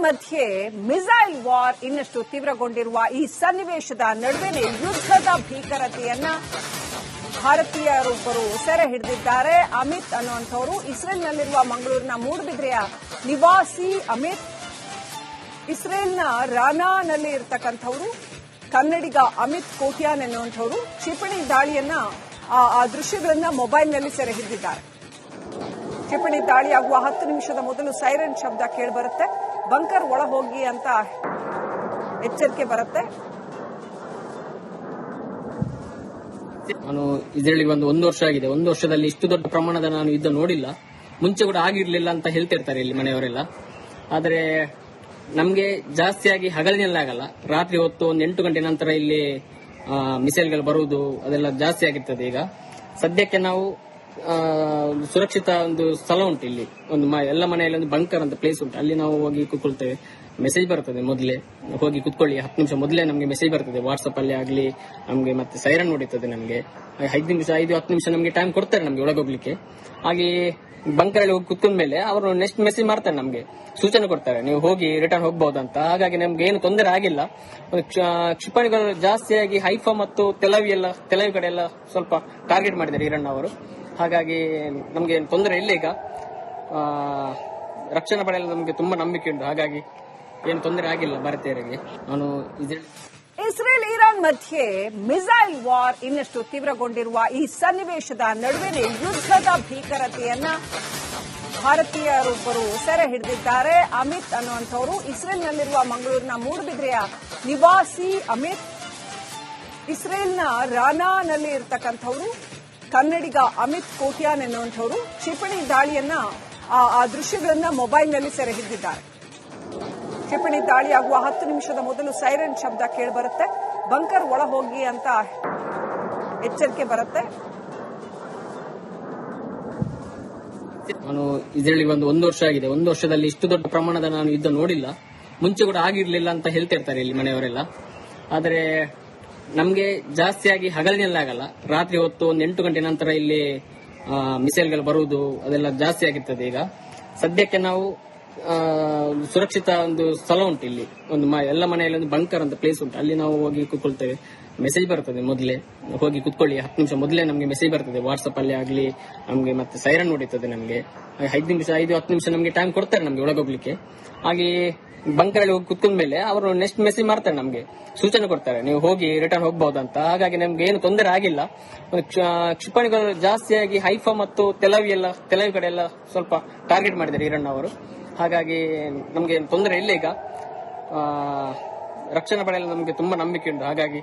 ಮಧ್ಯೆ missile war ಇನ್ನಷ್ಟು ತೀವ್ರಗೊಂಡಿರುವ ಈ ಸನ್ನಿವೇಶದ ನಡುವೆ ಯುದ್ಧದ ಭೀಕರತೆಯನ್ನ ಭಾರತೀಯರೊಬ್ಬರು ಸೆರೆ ಹಿಡಿದಿದ್ದಾರೆ. ಅಮಿತ್ ಅನ್ನುವಂಥವರು ಇಸ್ರೇಲ್ನಲ್ಲಿರುವ ಮಂಗಳೂರಿನ ಮೂಡುಬಿದ್ರೆಯ ನಿವಾಸಿ ಅಮಿತ್. ಇಸ್ರೇಲ್ನ ರಾನಾನಲ್ಲಿ ಇರತಕ್ಕಂಥವರು ಕನ್ನಡಿಗ ಅಮಿತ್ ಕೋಟ್ಯಾನ್ ಎನ್ನುವಂಥವರು ಕ್ಷಿಪಣಿ ದಾಳಿಯನ್ನ ಆ ದೃಶ್ಯಗಳನ್ನ ಮೊಬೈಲ್ನಲ್ಲಿ ಸೆರೆ ಹಿಡಿದಿದ್ದಾರೆ. ಕ್ಷಿಪಣಿ ದಾಳಿಯಾಗುವ ಹತ್ತು ನಿಮಿಷದ ಮೊದಲು ಸೈರನ್ ಶಬ್ದ ಕೇಳಿಬರುತ್ತೆ. ಬಂಕರ್ ಒಳ ಹೋಗಿ ಅಂತ ಎಚ್ಚರಿಕೆ ಬರುತ್ತೆ. ನಾನು ಇದರಲ್ಲಿ ಒಂದು ಒಂದು ವರ್ಷ ಆಗಿದೆ. ಒಂದು ವರ್ಷದಲ್ಲಿ ಇಷ್ಟು ದೊಡ್ಡ ಪ್ರಮಾಣದ ನಾನು ಯುದ್ಧ ನೋಡಿಲ್ಲ. ಮುಂಚೆ ಕೂಡ ಆಗಿರ್ಲಿಲ್ಲ ಅಂತ ಹೇಳ್ತಿರ್ತಾರೆ ಇಲ್ಲಿ ಮನೆಯವರೆಲ್ಲ. ಆದ್ರೆ ನಮ್ಗೆ ಜಾಸ್ತಿಯಾಗಿ ಹಗಲಿನಲ್ಲಿ ಆಗಲ್ಲ. ರಾತ್ರಿ ಹೊತ್ತು ಒಂದು ಎಂಟು ಗಂಟೆ ನಂತರ ಇಲ್ಲಿ ಮಿಸೈಲ್ಗಳು ಬರುವುದು ಅದೆಲ್ಲ ಜಾಸ್ತಿ ಆಗಿರ್ತದೆ ಈಗ. ಸದ್ಯಕ್ಕೆ ನಾವು ಸುರಕ್ಷಿತ ಒಂದು ಸ್ಥಳ ಉಂಟು ಇಲ್ಲಿ. ಒಂದು ಎಲ್ಲ ಮನೆಯಲ್ಲಿ ಒಂದು ಬಂಕರ್ ಅಂತ ಪ್ಲೇಸ್ ಉಂಟು. ಅಲ್ಲಿ ನಾವು ಹೋಗಿ ಕೂತ್ಕೊಳ್ತೇವೆ. ಮೆಸೇಜ್ ಬರ್ತದೆ ಮೊದಲೇ. ಹೋಗಿ ಕುತ್ಕೊಳ್ಳಿ, ಹತ್ತು ನಿಮಿಷ ಮೊದಲೇ ನಮಗೆ ಮೆಸೇಜ್ ಬರ್ತದೆ. ವಾಟ್ಸ್ಆಪ್ ಅಲ್ಲಿ ಆಗಲಿ, ನಮಗೆ ಮತ್ತೆ ಸೈರನ್ ಹೊಡಿತದೆ ನಮಗೆ. ಐದು ನಿಮಿಷ, ಐದು, ಹತ್ತು ನಿಮಿಷ ನಮಗೆ ಟೈಮ್ ಕೊಡ್ತಾರೆ ನಮಗೆ ಒಳಗೋಗ್ಲಿಕ್ಕೆ ಹಾಗೆ ಬಂಕರ್ ಅಲ್ಲಿ ಹೋಗಿ ಕುತ್ಕೊಂಡ ಮೇಲೆ ಅವರು ನೆಕ್ಸ್ಟ್ ಮೆಸೇಜ್ ಮಾಡ್ತಾರೆ ನಮಗೆ. ಸೂಚನೆ ಕೊಡ್ತಾರೆ, ನೀವು ಹೋಗಿ ರಿಟರ್ನ್ ಹೋಗಬಹುದಂತ ಹಾಗಾಗಿ ನಮ್ಗೆ ಏನು ತೊಂದರೆ ಆಗಿಲ್ಲ. ಕ್ಷಿಪಣಿಗಳು ಜಾಸ್ತಿಯಾಗಿ ಹೈಫಾ ಮತ್ತು ತೆಲವಿ ಎಲ್ಲ ತೆಲವಿ ಕಡೆ ಎಲ್ಲ ಸ್ವಲ್ಪ ಟಾರ್ಗೆಟ್ ಮಾಡಿದ್ದಾರೆ ಈರಣ್ಣ ಅವರು. ಹಾಗಾಗಿ ನಮ್ಗೆ ತೊಂದರೆ ಇಲ್ಲ ಈಗ. ರಕ್ಷಣಾ ಪಡೆಯಲು ನಮಗೆ ತುಂಬಾ ನಂಬಿಕೆ ಉಂಟು. ಹಾಗಾಗಿ ಏನು ತೊಂದರೆ ಆಗಿಲ್ಲ ಭಾರತೀಯರಿಗೆ. ನಾನು ಇದ್ರಲ್ಲಿ ಇಸ್ರೇಲ್ ಇರಾನ್ ಮಧ್ಯೆ ಮಿಸೈಲ್ ವಾರ್ ಇನ್ನಷ್ಟು ತೀವ್ರಗೊಂಡಿರುವ ಈ ಸನ್ನಿವೇಶದ ನಡುವೆ ಯುದ್ಧದ ಭೀಕರತೆಯನ್ನ ಭಾರತೀಯರೊಬ್ಬರು ಸೆರೆ ಹಿಡಿದಿದ್ದಾರೆ. ಅಮಿತ್ ಅನ್ನುವಂಥವರು ಇಸ್ರೇಲ್ನಲ್ಲಿರುವ ಮಂಗಳೂರಿನ ಮೂಡುಬಿದ್ರೆಯ ನಿವಾಸಿ ಅಮಿತ್. ಇಸ್ರೇಲ್ನ ರಾನಾನಲ್ಲಿ ಇರತಕ್ಕಂಥವರು ಕನ್ನಡಿಗ ಅಮಿತ್ ಕೋಟ್ಯಾನ್ ಎನ್ನುವಂಥವರು ಕ್ಷಿಪಣಿ ದಾಳಿಯನ್ನ, ಆ ದೃಶ್ಯಗಳನ್ನ ಮೊಬೈಲ್ನಲ್ಲಿ ಸೆರೆ ಹಿಡಿದಿದ್ದಾರೆ. ಕ್ಷಿಪಣಿ ದಾಳಿಯಾಗುವ ಹತ್ತು ನಿಮಿಷದ ಮೊದಲು ಸೈರನ್ ಶಬ್ದ ಕೇಳಿಬರುತ್ತೆ. ಬಂಕರ್ ಒಳ ಹೋಗಿ ಅಂತ ಎಚ್ಚರಿಕೆ ಬರುತ್ತೆ. ನಾನು ಇದರಲ್ಲಿ ಒಂದು ಒಂದು ವರ್ಷ ಆಗಿದೆ. ಒಂದು ವರ್ಷದಲ್ಲಿ ಇಷ್ಟು ದೊಡ್ಡ ಪ್ರಮಾಣದ ನಾನು ಯುದ್ಧ ನೋಡಿಲ್ಲ. ಮುಂಚೆ ಕೂಡ ಆಗಿರ್ಲಿಲ್ಲ ಅಂತ ಹೇಳ್ತಿರ್ತಾರೆ ಇಲ್ಲಿ ಮನೆಯವರೆಲ್ಲ. ಆದ್ರೆ ನಮ್ಗೆ ಜಾಸ್ತಿಯಾಗಿ ಹಗಲಿನಲ್ಲಿ ಆಗಲ್ಲ ರಾತ್ರಿ ಹೊತ್ತು ಒಂದು ಎಂಟು ಗಂಟೆ ನಂತರ ಇಲ್ಲಿ ಮಿಸೈಲ್ಗಳು ಬರುವುದು ಅದೆಲ್ಲ ಜಾಸ್ತಿ ಆಗಿರ್ತದೆ ಈಗ. ಸದ್ಯಕ್ಕೆ ನಾವು ಸುರಕ್ಷಿತ ಒಂದು ಸ್ಥಳ ಉಂಟು ಇಲ್ಲಿ. ಒಂದು ಎಲ್ಲ ಮನೆಯಲ್ಲಿ ಒಂದು ಬಂಕರ್ ಅಂತ ಪ್ಲೇಸ್ ಉಂಟು. ಅಲ್ಲಿ ನಾವು ಹೋಗಿ ಕೂತ್ಕೊಳ್ತೇವೆ. ಮೆಸೇಜ್ ಬರ್ತದೆ ಮೊದಲೇ. ಹೋಗಿ ಕುತ್ಕೊಳ್ಳಿ. ಹತ್ತು ನಿಮಿಷ ಮೊದಲೇ ನಮಗೆ ಮೆಸೇಜ್ ಬರ್ತದೆ. ವಾಟ್ಸ್ಆಪ್ ಅಲ್ಲಿ ಆಗಲಿ, ನಮಗೆ ಮತ್ತೆ ಸೈರನ್ ಹೊಡಿತದೆ ನಮಗೆ. ಐದು ನಿಮಿಷ, ಐದು ಹತ್ತು ನಿಮಿಷ ನಮಗೆ ಟೈಮ್ ಕೊಡ್ತಾರೆ ನಮಗೆ ಒಳಗೋಗ್ಲಿಕ್ಕೆ. ಹಾಗೆ ಬಂಕರ್ ಅಲ್ಲಿ ಹೋಗಿ ಕುತ್ಕೊಂಡ ಮೇಲೆ ಅವರು ನೆಕ್ಸ್ಟ್ ಮೆಸೇಜ್ ಮಾಡ್ತಾರೆ ನಮಗೆ. ಸೂಚನೆ ಕೊಡ್ತಾರೆ, ನೀವು ಹೋಗಿ ರಿಟರ್ನ್ ಹೋಗಬಹುದಂತ. ಹಾಗಾಗಿ ನಮ್ಗೆ ಏನು ತೊಂದರೆ ಆಗಿಲ್ಲ. ಕ್ಷಿಪಣಿಗಳು ಜಾಸ್ತಿಯಾಗಿ ಹೈಫಾ ಮತ್ತು ತೆಲವಿ ಎಲ್ಲ, ತೆಲವಿ ಕಡೆ ಎಲ್ಲ ಸ್ವಲ್ಪ ಟಾರ್ಗೆಟ್ ಮಾಡಿದ್ದಾರೆ ಈರಣ್ಣ ಅವರು. ಹಾಗಾಗಿ ನಮ್ಗೆ ತೊಂದರೆ ಇಲ್ಲ ಈಗ. ರಕ್ಷಣಾ ಪಡೆಯಲು ನಮಗೆ ತುಂಬಾ ನಂಬಿಕೆ ಉಂಟು ಹಾಗಾಗಿ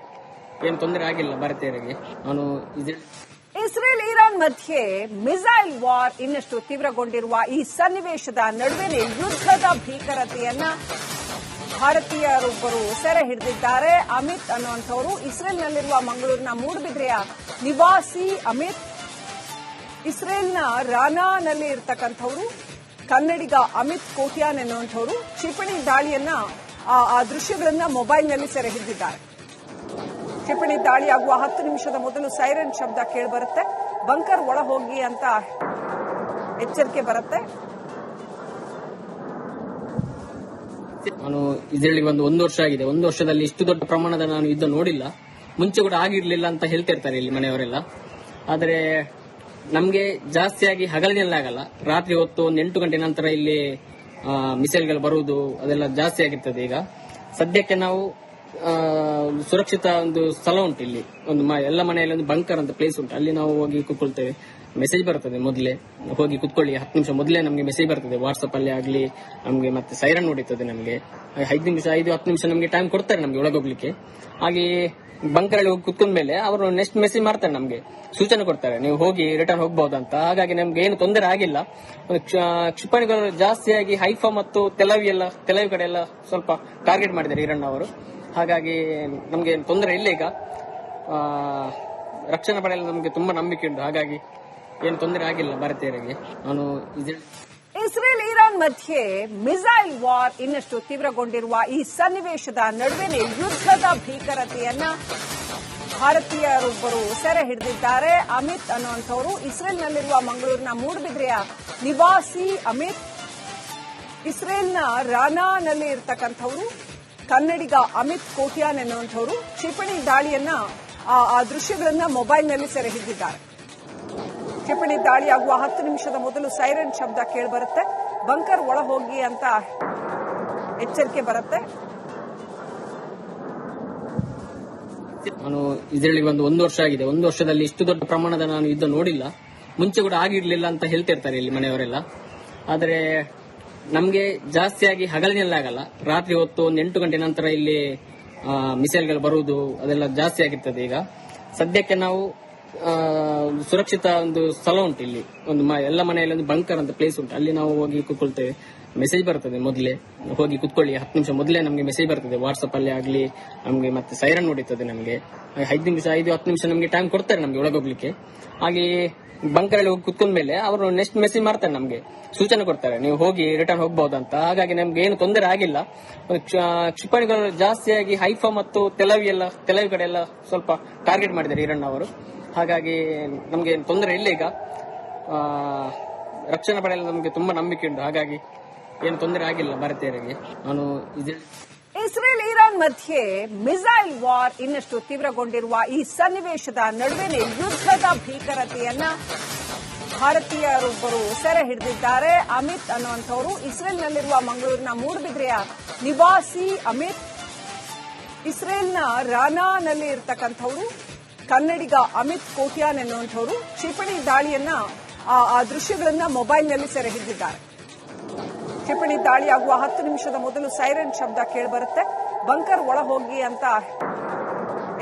ಏನು ತೊಂದರೆ ಆಗಿಲ್ಲ ಭಾರತೀಯರಿಗೆ. ನಾನು ಇಸ್ರೇಲ್ ಮಧ್ಯೆ ಮಿಸೈಲ್ ವಾರ್ ಇನ್ನಷ್ಟು ತೀವ್ರಗೊಂಡಿರುವ ಈ ಸನ್ನಿವೇಶದ ನಡುವೆ ಯುದ್ಧದ ಭೀಕರತೆಯನ್ನ ಭಾರತೀಯರೊಬ್ಬರು ಸೆರೆ ಹಿಡಿದಿದ್ದಾರೆ. ಅಮಿತ್ ಅನ್ನುವಂಥವರು ಇಸ್ರೇಲ್ನಲ್ಲಿರುವ ಮಂಗಳೂರಿನ ಮೂಡುಬಿದ್ರೆಯ ನಿವಾಸಿ ಅಮಿತ್. ಇಸ್ರೇಲ್ನ ರಾನಾನಲ್ಲಿ ಇರತಕ್ಕಂಥವರು ಕನ್ನಡಿಗ ಅಮಿತ್ ಕೋಟ್ಯಾನ್ ಎನ್ನುವಂಥವರು ಕ್ಷಿಪಣಿ ದಾಳಿಯನ್ನ, ಆ ಆ ದೃಶ್ಯಗಳನ್ನ ಮೊಬೈಲ್ನಲ್ಲಿ ಸೆರೆ ಹಿಡಿದಿದ್ದಾರೆ. ಕ್ಷಿಪಣಿ ದಾಳಿಯಾಗುವ ಹತ್ತು ನಿಮಿಷದ ಮೊದಲು ಸೈರನ್ ಶಬ್ದ ಕೇಳಿಬರುತ್ತೆ. ಬಂಕರ್ ಒಳ ಹೋಗಿ ಅಂತ ಎಚ್ಚರಿಕೆ ಬರುತ್ತೆ. ನಾನು ಇದರಲ್ಲಿ ಒಂದು ಒಂದು ವರ್ಷ ಆಗಿದೆ. ಒಂದು ವರ್ಷದಲ್ಲಿ ಇಷ್ಟು ದೊಡ್ಡ ಪ್ರಮಾಣದ ನಾನು ಯುದ್ಧ ನೋಡಿಲ್ಲ. ಮುಂಚೆ ಕೂಡ ಆಗಿರ್ಲಿಲ್ಲ ಅಂತ ಹೇಳ್ತಿರ್ತಾರೆ ಇಲ್ಲಿ ಮನೆಯವರೆಲ್ಲ. ಆದ್ರೆ ನಮ್ಗೆ ಜಾಸ್ತಿಯಾಗಿ ಆಗಲ್ಲ. ರಾತ್ರಿ ಹೊತ್ತು ಒಂದು ಎಂಟು ಗಂಟೆ ನಂತರ ಇಲ್ಲಿ ಮಿಸೈಲ್ಗಳು ಬರುವುದು ಅದೆಲ್ಲ ಜಾಸ್ತಿ ಆಗಿರ್ತದೆ ಈಗ. ಸದ್ಯಕ್ಕೆ ನಾವು ಸುರಕ್ಷಿತ ಒಂದು ಸ್ಥಳ ಉಂಟು ಇಲ್ಲಿ. ಒಂದು ಎಲ್ಲ ಮನೆಯಲ್ಲಿ ಒಂದು ಬಂಕರ್ ಅಂತ ಪ್ಲೇಸ್ ಉಂಟು. ಅಲ್ಲಿ ನಾವು ಹೋಗಿ ಕೂತ್ಕೊಳ್ತೇವೆ. ಮೆಸೇಜ್ ಬರ್ತದೆ ಮೊದಲೇ. ಹೋಗಿ ಕುತ್ಕೊಳ್ಳಿ. ಹತ್ತು ನಿಮಿಷ ಮೊದಲೇ ನಮಗೆ ಮೆಸೇಜ್ ಬರ್ತದೆ. ವಾಟ್ಸ್ಆಪ್ ಅಲ್ಲಿ ಆಗಲಿ, ನಮಗೆ ಮತ್ತೆ ಸೈರನ್ ಹೊಡಿತದೆ ನಮಗೆ. ಐದು ನಿಮಿಷ, ಐದು, ಹತ್ತು ನಿಮಿಷ ನಮಗೆ ಟೈಮ್ ಕೊಡ್ತಾರೆ ನಮಗೆ ಒಳಗೋಗ್ಲಿಕ್ಕೆ. ಹಾಗೆ ಬಂಕರ್ ಅಲ್ಲಿ ಹೋಗಿ ಕುತ್ಕೊಂಡ ಮೇಲೆ ಅವರು ನೆಕ್ಸ್ಟ್ ಮೆಸೇಜ್ ಮಾಡ್ತಾರೆ ನಮಗೆ. ಸೂಚನೆ ಕೊಡ್ತಾರೆ. ನೀವು ಹೋಗಿ ರಿಟರ್ನ್ ಹೋಗಬಹುದಂತ ಹಾಗಾಗಿ ನಮ್ಗೆ ಏನು ತೊಂದರೆ ಆಗಿಲ್ಲ. ಕ್ಷಿಪಣಿಗಳು ಜಾಸ್ತಿಯಾಗಿ ಹೈಫಾ ಮತ್ತು ತೆಲವಿ ಎಲ್ಲ ತೆಲವಿ ಕಡೆ ಎಲ್ಲ ಸ್ವಲ್ಪ ಟಾರ್ಗೆಟ್ ಮಾಡಿದ್ದಾರೆ ಈರಣ್ಣ ಅವರು. ಹಾಗಾಗಿ ನಮ್ಗೆ ತೊಂದರೆ ಇಲ್ಲ ಈಗ. ರಕ್ಷಣಾ ಪಡೆಯಲ್ಲಿ ನಮಗೆ ತುಂಬಾ ನಂಬಿಕೆ ಉಂಟು. ಹಾಗಾಗಿ ಏನು ತೊಂದರೆ ಆಗಿಲ್ಲ ಭಾರತೀಯರಿಗೆ. ನಾನು ಇಸ್ರೇಲ್ ಇರಾನ್ ಮಧ್ಯೆ ಮಿಸೈಲ್ ವಾರ್ ಇನ್ನಷ್ಟು ತೀವ್ರಗೊಂಡಿರುವ ಈ ಸನ್ನಿವೇಶದ ನಡುವೆನೆ ಯುದ್ಧದ ಭೀಕರತೆಯನ್ನ ಭಾರತೀಯರೊಬ್ಬರು ಸೆರೆ ಹಿಡಿದಿದ್ದಾರೆ. ಅಮಿತ್ ಅನ್ನುವಂಥವರು ಇಸ್ರೇಲ್ನಲ್ಲಿರುವ ಮಂಗಳೂರಿನ ಮೂಡುಬಿದ್ರೆಯ ನಿವಾಸಿ ಅಮಿತ್. ಇಸ್ರೇಲ್ನ ರಾನಾನಲ್ಲಿ ಇರ್ತಕ್ಕಂಥವ್ರು ಕನ್ನಡಿಗ ಅಮಿತ್ ಕೋಟ್ಯಾನ್ ಎನ್ನುವಂಥವರು ಕ್ಷಿಪಣಿ ದಾಳಿಯನ್ನ, ಆ ದೃಶ್ಯಗಳನ್ನ ಮೊಬೈಲ್ನಲ್ಲಿ ಸೆರೆ ಹಿಡಿದಿದ್ದಾರೆ ಕ್ಷಿಪಣಿ ದಾಳಿಯಾಗುವ ಹತ್ತು ನಿಮಿಷದ ಮೊದಲು ಸೈರನ್ ಶಬ್ದ ಕೇಳಿಬರುತ್ತೆ. ಬಂಕರ್ ಒಳ ಹೋಗಿ ಅಂತ ಎಚ್ಚರಿಕೆ ಬರುತ್ತೆ. ನಾನು ಇದರಲ್ಲಿ ಬಂದು ಒಂದು ವರ್ಷ ಆಗಿದೆ. ಒಂದು ವರ್ಷದಲ್ಲಿ ಇಷ್ಟು ದೊಡ್ಡ ಪ್ರಮಾಣದ ನಾನು ಯುದ್ಧ ನೋಡಿಲ್ಲ. ಮುಂಚೆ ಕೂಡ ಆಗಿರ್ಲಿಲ್ಲ ಅಂತ ಹೇಳ್ತಿರ್ತಾರೆ ಇಲ್ಲಿ ಮನೆಯವರೆಲ್ಲ. ಆದ್ರೆ ನಮ್ಗೆ ಜಾಸ್ತಿಯಾಗಿ ಹಗಲಿನಲ್ಲಿ ಆಗಲ್ಲ. ರಾತ್ರಿ ಹೊತ್ತು ಒಂದು ಎಂಟು ಗಂಟೆ ನಂತರ ಇಲ್ಲಿ ಮಿಸೈಲ್ಗಳು ಬರುವುದು ಅದೆಲ್ಲ ಜಾಸ್ತಿ ಆಗಿರ್ತದೆ ಈಗ. ಸದ್ಯಕ್ಕೆ ನಾವು ಸುರಕ್ಷಿತ ಒಂದು ಸ್ಥಳ ಉಂಟು ಇಲ್ಲಿ. ಒಂದು ಎಲ್ಲ ಮನೆಯಲ್ಲಿ ಒಂದು ಬಂಕರ್ ಅಂತ ಪ್ಲೇಸ್ ಉಂಟು. ಅಲ್ಲಿ ನಾವು ಹೋಗಿ ಕೂತ್ಕೊಳ್ತೇವೆ. ಮೆಸೇಜ್ ಬರ್ತದೆ ಮೊದಲೇ. ಹೋಗಿ ಕುತ್ಕೊಳ್ಳಿ. ಹತ್ತು ನಿಮಿಷ ಮೊದಲೇ ನಮಗೆ ಮೆಸೇಜ್ ಬರ್ತದೆ. ವಾಟ್ಸ್ಆಪ್ ಅಲ್ಲಿ ಆಗಲಿ, ನಮಗೆ ಮತ್ತೆ ಸೈರನ್ ಹೊಡಿತದೆ ನಮಗೆ. ಐದು ನಿಮಿಷ, ಐದು ಹತ್ತು ನಿಮಿಷ ನಮಗೆ ಟೈಮ್ ಕೊಡ್ತಾರೆ ನಮಗೆ ಒಳಗೋಗ್ಲಿಕ್ಕೆ. ಹಾಗೆ ಬಂಕರ್ ಅಲ್ಲಿ ಹೋಗಿ ಕುತ್ಕೊಂಡ ಮೇಲೆ ಅವರು ನೆಕ್ಸ್ಟ್ ಮೆಸೇಜ್ ಮಾಡ್ತಾರೆ ನಮಗೆ. ಸೂಚನೆ ಕೊಡ್ತಾರೆ, ನೀವು ಹೋಗಿ ರಿಟರ್ನ್ ಹೋಗಬಹುದಂತ. ಹಾಗಾಗಿ ನಮ್ಗೆ ಏನು ತೊಂದರೆ ಆಗಿಲ್ಲ. ಕ್ಷ- ಕ್ಷಿಪಣಿಗಳು ಜಾಸ್ತಿಯಾಗಿ ಹೈಫಾ ಮತ್ತು ತೆಲವಿ ಎಲ್ಲ ತೆಲವಿ ಕಡೆ ಎಲ್ಲ ಸ್ವಲ್ಪ ಟಾರ್ಗೆಟ್ ಮಾಡಿದ್ದಾರೆ ಈರಣ್ಣ ಅವರು. ಹಾಗಾಗಿ ನಮ್ಗೆ ಏನು ತೊಂದರೆ ಇಲ್ಲ ಈಗ. ರಕ್ಷಣಾ ಪಡೆಯಲು ನಮಗೆ ತುಂಬಾ ನಂಬಿಕೆ ಉಂಟು. ಹಾಗಾಗಿ ಏನು ತೊಂದರೆ ಆಗಿಲ್ಲ ಭಾರತೀಯರಿಗೆ. ನಾನು ಇರಾನ್ ಮಧ್ಯೆ ಮಿಸೈಲ್ ವಾರ್ ಇನ್ನಷ್ಟು ತೀವ್ರಗೊಂಡಿರುವ ಈ ಸನ್ನಿವೇಶದ ನಡುವೆನೆ ಯುದ್ಧದ ಭೀಕರತೆಯನ್ನ ಭಾರತೀಯರೊಬ್ಬರು ಸೆರೆ ಹಿಡಿದಿದ್ದಾರೆ. ಅಮಿತ್ ಅನ್ನುವಂಥವರು ಇಸ್ರೇಲ್ನಲ್ಲಿರುವ ಮಂಗಳೂರಿನ ಮೂಡುಬಿದ್ರೆಯ ನಿವಾಸಿ ಅಮಿತ್. ಇಸ್ರೇಲ್ನ ರಾನಾನಲ್ಲಿ ಇರತಕ್ಕಂಥವರು ಕನ್ನಡಿಗ ಅಮಿತ್ ಕೋಟ್ಯಾನ್ ಎನ್ನುವಂಥವರು ಕ್ಷಿಪಣಿ ದಾಳಿಯನ್ನ, ಆ ಆ ದೃಶ್ಯಗಳನ್ನ ಮೊಬೈಲ್ನಲ್ಲಿ ಸೆರೆ ಹಿಡಿದಿದ್ದಾರೆ. ಕ್ಷಿಪಣಿ ದಾಳಿಯಾಗುವ ಹತ್ತು ನಿಮಿಷದ ಮೊದಲು ಸೈರನ್ ಶಬ್ದ ಕೇಳಿಬರುತ್ತೆ. ಬಂಕರ್ ಒಳ ಹೋಗಿ ಅಂತ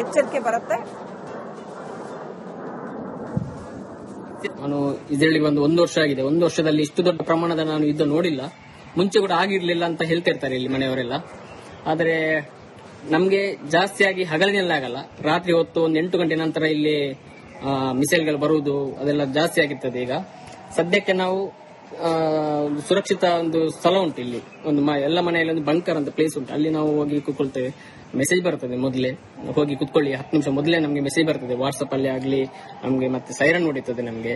ಎಚ್ಚರಿಕೆ ಬರುತ್ತೆ. ನಾನು ಇದರಲ್ಲಿ ಬಂದು ಒಂದು ವರ್ಷ ಆಗಿದೆ. ಒಂದು ವರ್ಷದಲ್ಲಿ ಇಷ್ಟು ದೊಡ್ಡ ಪ್ರಮಾಣದ ನಾನು ಯುದ್ಧ ನೋಡಿಲ್ಲ. ಮುಂಚೆ ಕೂಡ ಆಗಿರ್ಲಿಲ್ಲ ಅಂತ ಹೇಳ್ತಿರ್ತಾರೆ ಇಲ್ಲಿ ಮನೆಯವರೆಲ್ಲ. ಆದರೆ ನಮ್ಗೆ ಹಗಲಿನಲ್ಲಿ ಆಗಲ್ಲ ರಾತ್ರಿ ಹೊತ್ತು ಒಂದು ಎಂಟು ಗಂಟೆ ನಂತರ ಇಲ್ಲಿ ಮಿಸೈಲ್ಗಳು ಬರುವುದು ಅದೆಲ್ಲ ಜಾಸ್ತಿ ಆಗಿರ್ತದೆ ಈಗ. ಸದ್ಯಕ್ಕೆ ನಾವು ಸುರಕ್ಷಿತ ಒಂದು ಸ್ಥಳ ಉಂಟು ಇಲ್ಲಿ. ಒಂದು ಎಲ್ಲ ಮನೆಯಲ್ಲಿ ಒಂದು ಬಂಕರ್ ಅಂತ ಪ್ಲೇಸ್ ಉಂಟು. ಅಲ್ಲಿ ನಾವು ಹೋಗಿ ಕೂತ್ಕೊಳ್ತೇವೆ. ಮೆಸೇಜ್ ಬರ್ತದೆ ಮೊದಲೇ. ಹೋಗಿ ಕುತ್ಕೊಳ್ಳಿ. ಹತ್ತು ನಿಮಿಷ ಮೊದಲೇ ನಮಗೆ ಮೆಸೇಜ್ ಬರ್ತದೆ. ವಾಟ್ಸ್ಆಪ್ ಅಲ್ಲಿ ಆಗಲಿ, ನಮಗೆ ಮತ್ತೆ ಸೈರನ್ ಹೊಡಿತದೆ ನಮಗೆ.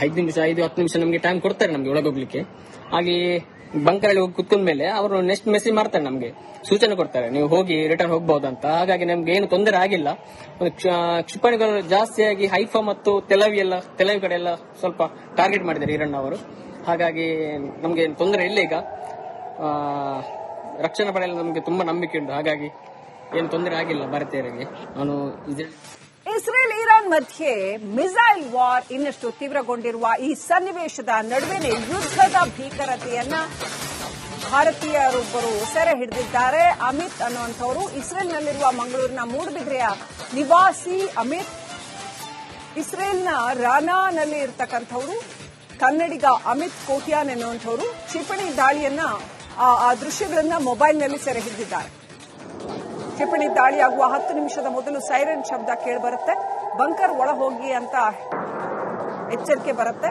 ಐದು ನಿಮಿಷ, ಐದು ಹತ್ತು ನಿಮಿಷ ನಮಗೆ ಟೈಮ್ ಕೊಡ್ತಾರೆ ನಮಗೆ ಒಳಗೋಗ್ಲಿಕ್ಕೆ ಹಾಗೆ ಬಂಕರ್ ಅಲ್ಲಿ ಹೋಗಿ ಕುತ್ಕೊಂಡ ಮೇಲೆ ಅವರು ನೆಕ್ಸ್ಟ್ ಮೆಸೇಜ್ ಮಾಡ್ತಾರೆ ನಮಗೆ. ಸೂಚನೆ ಕೊಡ್ತಾರೆ, ನೀವು ಹೋಗಿ ರಿಟರ್ನ್ ಅಂತ ಹಾಗಾಗಿ ನಮ್ಗೆ ಏನು ತೊಂದರೆ ಆಗಿಲ್ಲ. ಕ್ಷ- ಕ್ಷಿಪಣಿಗಳು ಜಾಸ್ತಿಯಾಗಿ ಹೈಫಾ ಮತ್ತು ತೆಲವಿ ಎಲ್ಲ ತೆಲವಿ ಕಡೆ ಎಲ್ಲ ಸ್ವಲ್ಪ ಟಾರ್ಗೆಟ್ ಮಾಡಿದ್ದಾರೆ ಈರಣ್ಣ ಅವರು. ಹಾಗಾಗಿ ನಮ್ಗೆ ಏನು ತೊಂದರೆ ಇಲ್ಲ ಈಗ. ರಕ್ಷಣಾ ಪಡೆಯಲ್ಲಿ ನಮಗೆ ತುಂಬಾ ನಂಬಿಕೆ ಉಂಟು. ಹಾಗಾಗಿ ಏನು ತೊಂದರೆ ಆಗಿಲ್ಲ ಭಾರತೀಯರಿಗೆ. ನಾನು ಮಧ್ಯೆ ಮಿಸೈಲ್ ವಾರ್ ಇನ್ನಷ್ಟು ತೀವ್ರಗೊಂಡಿರುವ ಈ ಸನ್ನಿವೇಶದ ನಡುವೆನೆ ಯುದ್ಧದ ಭೀಕರತೆಯನ್ನ ಭಾರತೀಯರೊಬ್ಬರು ಸೆರೆ ಹಿಡಿದಿದ್ದಾರೆ. ಅಮಿತ್ ಅನ್ನುವಂಥವರು ಇಸ್ರೇಲ್ನಲ್ಲಿರುವ ಮಂಗಳೂರಿನ ಮೂಡುಬಿದ್ರೆಯ ನಿವಾಸಿ ಅಮಿತ್. ಇಸ್ರೇಲ್ನ ರಾನಾನಲ್ಲಿ ಇರತಕ್ಕಂಥವರು ಕನ್ನಡಿಗ ಅಮಿತ್ ಕೋಹಿಯಾನ್ ಎನ್ನುವಂಥವರು ಕ್ಷಿಪಣಿ ದಾಳಿಯನ್ನ ಆ ದೃಶ್ಯಗಳನ್ನ ಮೊಬೈಲ್ನಲ್ಲಿ ಸೆರೆ ಹಿಡಿದಿದ್ದಾರೆ. ಕ್ಷಿಪಣಿ ದಾಳಿಯಾಗುವ ಹತ್ತು ನಿಮಿಷದ ಮೊದಲು ಸೈರನ್ ಶಬ್ದ ಕೇಳಿಬರುತ್ತೆ. ಬಂಕರ್ ಒಳ ಹೋಗಿ ಅಂತ ಎಚ್ಚರಿಕೆ ಬರುತ್ತೆ.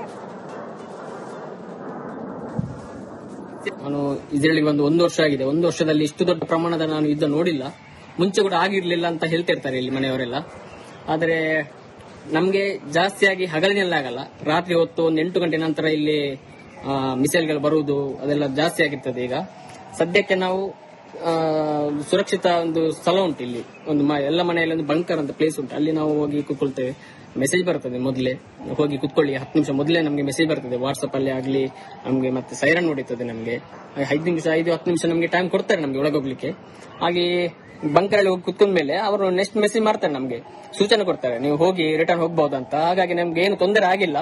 ನಾನು ಇಸ್ರೇಲಿಗೆ ಒಂದು ವರ್ಷ ಆಗಿದೆ. ಒಂದು ವರ್ಷದಲ್ಲಿ ಇಷ್ಟು ದೊಡ್ಡ ಪ್ರಮಾಣದ ನಾನು ಯುದ್ಧ ನೋಡಿಲ್ಲ. ಮುಂಚೆ ಕೂಡ ಆಗಿರ್ಲಿಲ್ಲ ಅಂತ ಹೇಳ್ತಿರ್ತಾರೆ ಇಲ್ಲಿ ಮನೆಯವರೆಲ್ಲ. ಆದ್ರೆ ನಮ್ಗೆ ಜಾಸ್ತಿಯಾಗಿ ಹಗಲಿನಲ್ಲಿ ಆಗಲ್ಲ. ರಾತ್ರಿ ಹೊತ್ತು ಒಂದು ಎಂಟು ಗಂಟೆ ನಂತರ ಇಲ್ಲಿ ಮಿಸೈಲ್ಗಳು ಬರುವುದು ಅದೆಲ್ಲ ಜಾಸ್ತಿ ಆಗಿರ್ತದೆ ಈಗ. ಸದ್ಯಕ್ಕೆ ನಾವು ಸುರಕ್ಷಿತ ಒಂದು ಸ್ಥಳ ಉಂಟು ಇಲ್ಲಿ. ಒಂದು ಎಲ್ಲ ಮನೆಯಲ್ಲಿ ಒಂದು ಬಂಕರ್ ಅಂತ ಪ್ಲೇಸ್ ಉಂಟು. ಅಲ್ಲಿ ನಾವು ಹೋಗಿ ಕೂತ್ಕೊಳ್ತೇವೆ. ಮೆಸೇಜ್ ಬರ್ತದೆ ಮೊದಲೇ. ಹೋಗಿ ಕುತ್ಕೊಳ್ಳಿ. ಹತ್ತು ನಿಮಿಷ ಮೊದಲೇ ನಮಗೆ ಮೆಸೇಜ್ ಬರ್ತದೆ. ವಾಟ್ಸ್ಆಪ್ ಅಲ್ಲಿ ಆಗಲಿ, ನಮಗೆ ಮತ್ತೆ ಸೈರನ್ ಹೊಡಿತದೆ ನಮಗೆ. ಐದು ನಿಮಿಷ, ಐದು ಹತ್ತು ನಿಮಿಷ ನಮಗೆ ಟೈಮ್ ಕೊಡ್ತಾರೆ ನಮಗೆ ಒಳಗೋಗ್ಲಿಕ್ಕೆ ಹಾಗೆ ಬಂಕರ್ ಅಲ್ಲಿ ಹೋಗಿ ಕುತ್ಕೊಂಡ ಮೇಲೆ ಅವರು ನೆಕ್ಸ್ಟ್ ಮೆಸೇಜ್ ಮಾಡ್ತಾರೆ ನಮಗೆ. ಸೂಚನೆ ಕೊಡ್ತಾರೆ. ನೀವು ಹೋಗಿ ರಿಟರ್ನ್ ಹೋಗಬಹುದಂತ ಹಾಗಾಗಿ ನಮ್ಗೆ ಏನು ತೊಂದರೆ ಆಗಿಲ್ಲ.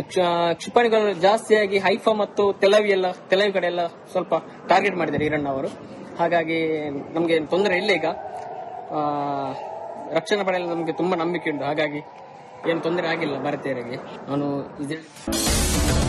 ಕ್ಷ- ಕ್ಷಿಪಣಿಗಳು ಜಾಸ್ತಿಯಾಗಿ ಹೈಫಾ ಮತ್ತು ತೆಲವಿ ಎಲ್ಲ ತೆಲವಿ ಕಡೆ ಎಲ್ಲ ಸ್ವಲ್ಪ ಟಾರ್ಗೆಟ್ ಮಾಡಿದ್ದಾರೆ ಈರಣ್ಣ ಅವರು. ಹಾಗಾಗಿ ನಮ್ಗೆ ತೊಂದರೆ ಇಲ್ಲ ಈಗ. ರಕ್ಷಣಾ ಪಡೆಯಲ್ಲಿ ನಮಗೆ ತುಂಬಾ ನಂಬಿಕೆ ಉಂಟು. ಹಾಗಾಗಿ ಏನು ತೊಂದರೆ ಆಗಿಲ್ಲ ಭಾರತೀಯರಿಗೆ. ನಾನು ಇಸ್ರೇಲ್